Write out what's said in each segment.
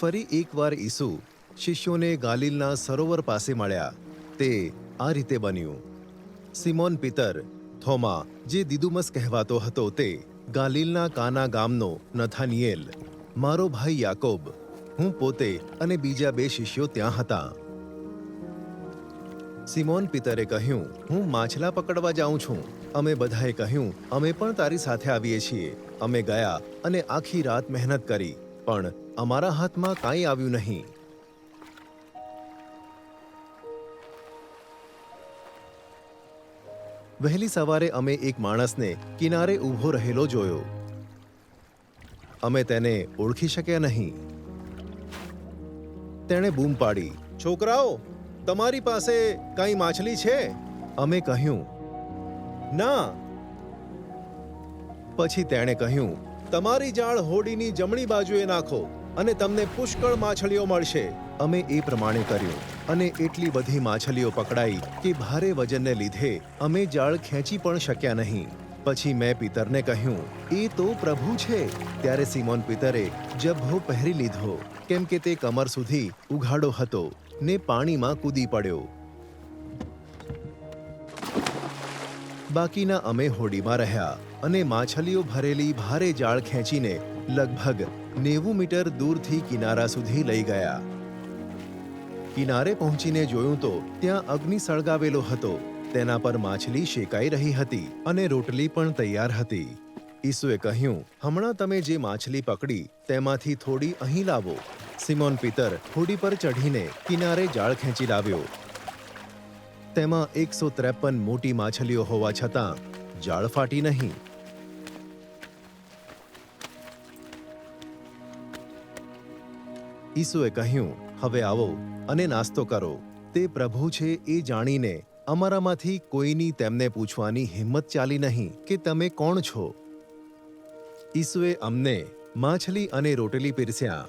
ફરી એકવાર ઈસુ શિષ્યોને ગાલિલના સરોવર પાસે મળ્યા. તે આ રીતે બન્યું. સિમોન પિતર, થોમા, જે દિદુમસ કહેવાતો હતો તે ગાલિલના કાના ગામનો નથાનિયેલ. મારો ભાઈ યાકોબ, હું પોતે અને બીજા બે શિષ્યો ત્યાં હતા. સિમોન પિતરે કહ્યું, હું માછલા પકડવા જાઉં છું. અમે બધાએ કહ્યું, અમે પણ તારી સાથે આવીએ છીએ. અમે ગયા અને આખી રાત મહેનત કરી, પણ અમારા હાથમાં કાંઈ આવ્યું નહીં. વહેલી સવારે અમે એક માણસને કિનારે ઊભો રહેલો જોયો. અમે તેને ઓળખી શક્યા નહીં. તેણે બૂમ પાડી, છોકરાઓ, તમારી પાસે કઈ માછલી છે? અમે કહ્યું, ના. પછી તેણે કહ્યું, તમારી જાળ હોડીની જમણી બાજુએ નાખો. અને તમને પુષ્કળ માછલીઓ મળશે. અમે એ પ્રમાણે કર્યું. અને એટલી બધી માછલીઓ પકડાઈ કે ભારે વજનને લીધે અમે જાળ ખેંચી પણ શક્યા નહીં. પછી મેં પિતરને કહ્યું, એ તો પ્રભુ છે. ત્યારે સિમોન પિતરે જભ્ભો પહેરી લીધો, કેમ કે તે કમર સુધી ઉઘાડો હતો ને પાણીમાં કૂદી પડ્યો. બાકીના અમે હોડીમાં રહ્યા અને માછલીઓ ભરેલી ભારે જાળ ખેંચીને લગભગ નેવું મીટર દૂરથી કિનારા સુધી લઈ ગયા. કિનારે પહોંચીને જોયું તો ત્યાં અગ્નિ સળગાવેલો હતો. તેના પર માછલી શેકાઈ રહી હતી અને રોટલી પણ તૈયાર હતી. ઈસુએ કહ્યું, હમણાં તમે જે માછલી પકડી, તેમાંથી થોડી અહીં લાવો. સિમોન પિતર હોડી પર ચઢીને કિનારે જાળ ખેંચી લાવ્યો. તેમાં એકસો ત્રેપન મોટી માછલીઓ હોવા છતાં જાળ ફાટી નહીં. ઈસુએ કહ્યું, હવે આવો અને નાસ્તો કરો. તે પ્રભુ છે એ જાણીને અમારામાંથી કોઈની તેમને પૂછવાની હિંમત ચાલી નહીં કે તમે કોણ છો. ઈસુએ અમને માછલી અને રોટલી પીરસ્યા.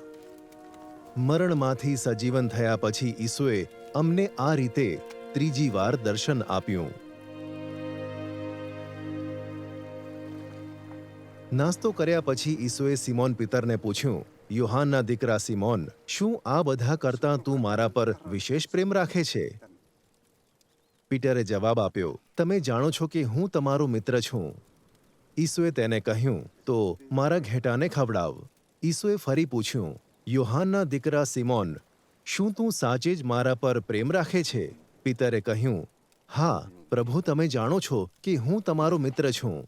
મરણમાંથી સજીવન થયા પછી ઈસુએ અમને આ રીતે ત્રીજી વાર દર્શન આપ્યું. નાસ્તો કર્યા પછી ઈસુએ સિમોન પિતરને પૂછ્યું, યોહાનના દીકરા સિમોન, શું આ બધા કરતાં તું મારા પર વિશેષ પ્રેમ રાખે છે? પીટરે જવાબ આપ્યો, તમે જાણો છો કે હું તમારો મિત્ર છું. ઈસુએ તેને કહ્યું, તો મારા ઘેટાને ખવડાવ. ઈસુએ ફરી પૂછ્યું, યોહાનના દીકરા સિમોન, શું તું સાચે જ મારા પર પ્રેમ રાખે છે? પિતરે કહ્યું, હા, પ્રભુ, તમે જાણો છો કે હું તમારો મિત્ર છું.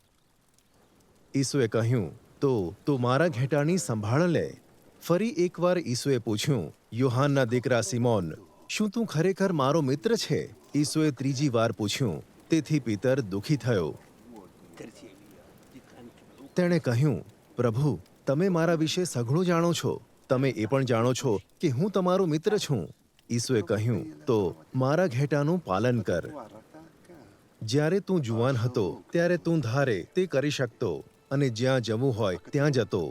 ઈસુએ કહ્યું, તો, તું મારા ઘેટાની સંભાળ લે. ફરી એકવાર ઈસુએ પૂછ્યું, યુહાનના દીકરા સિમોન, શું તું ખરેખર મારો મિત્ર છે? ઈસુએ ત્રીજી વાર પૂછ્યું, તેથી પિતર દુઃખી થયો. તેણે કહ્યું, પ્રભુ, તમે મારા વિશે સઘળું જાણો છો. તમે એ પણ જાણો છો કે હું તમારો મિત્ર છું. ઈસુએ કહ્યું, તો, મારા ઘેટાનું પાલન કર. જ્યારે તું જુવાન હતો, ત્યારે તું ધારે તે કરી શકતો. અને જ્યાં જવું હોય ત્યાં જતો.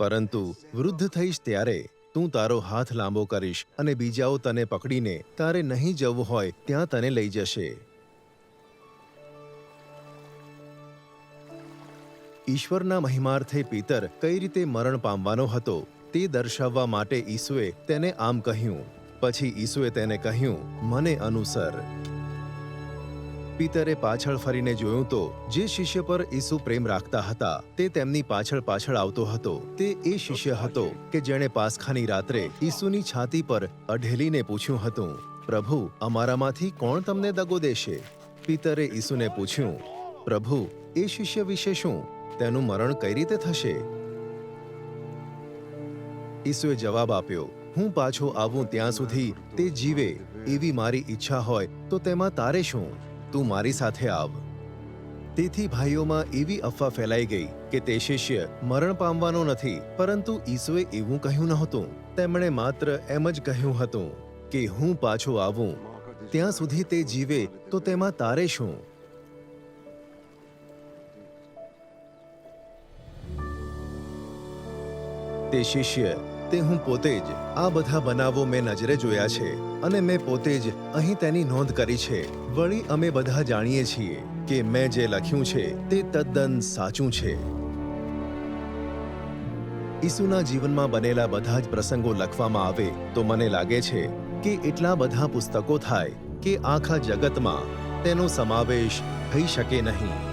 પરંતુ વૃદ્ધ થઈશ ત્યારે તું તારો હાથ લાંબો કરીશ અને બીજાઓ તને પકડીને તારે નહીં જવું હોય ત્યાં તને લઈ જશે. ઈશ્વરના મહિમાર્થે પિતર કઈ રીતે મરણ પામવાનો હતો તે દર્શાવવા માટે ઈસુએ તેને આમ કહ્યું. પછી ઈસુએ તેને કહ્યું, મને અનુસર. પિતરે પાછળ ફરીને જોયું તો, જે શિષ્ય પર ઈસુ પ્રેમ રાખતા હતા, તે તેમની પાછળ પાછળ આવતો હતો. તે એ શિષ્ય હતો કે જેણે પાસખાની રાત્રે ઈસુની છાતી પર અઢેલીને પૂછ્યું હતું, પ્રભુ, અમારામાંથી કોણ તમને દગો દેશે? પિતરે ઈસુને પૂછ્યું, પ્રભુ, એ શિષ્ય વિશે શું? તેનું મરણ કઈ રીતે થશે? ઈસુએ જવાબ આપ્યો, હું પાછો આવું ત્યાં સુધી તે જીવે, એવી મારી ઈચ્છા હોય, તો તેમાં તારે શું? તું મારી સાથે આવ. તેથી ભાઈઓમાં એવી અફવા ફેલાઈ ગઈ કે તે શિષ્ય મરણ પામવાનો નથી, પરંતુ ઈસુએ એવું કહ્યું નહોતું. તેમણે માત્ર એમ જ કહ્યું હતું કે હું પાછો આવું. ત્યાં સુધી તે જીવે તો તેમાં તારે શું? તે શિષ્ય, તે હું પોતે જ, આ બધા બનાવો મેં નજરે જોયા છે. અને મેં પોતે જ અહીં તેની નોંધ કરી છે. વળી અમે બધા જાણીએ છીએ કે મેં જે લખ્યું છે તે તદ્દન સાચું છે. ઈસુના જીવનમાં બનેલા બધા જ પ્રસંગો લખવામાં આવે તો મને લાગે છે કે એટલા બધા પુસ્તકો થાય કે આખા જગતમાં તેનો સમાવેશ થઈ શકે નહીં.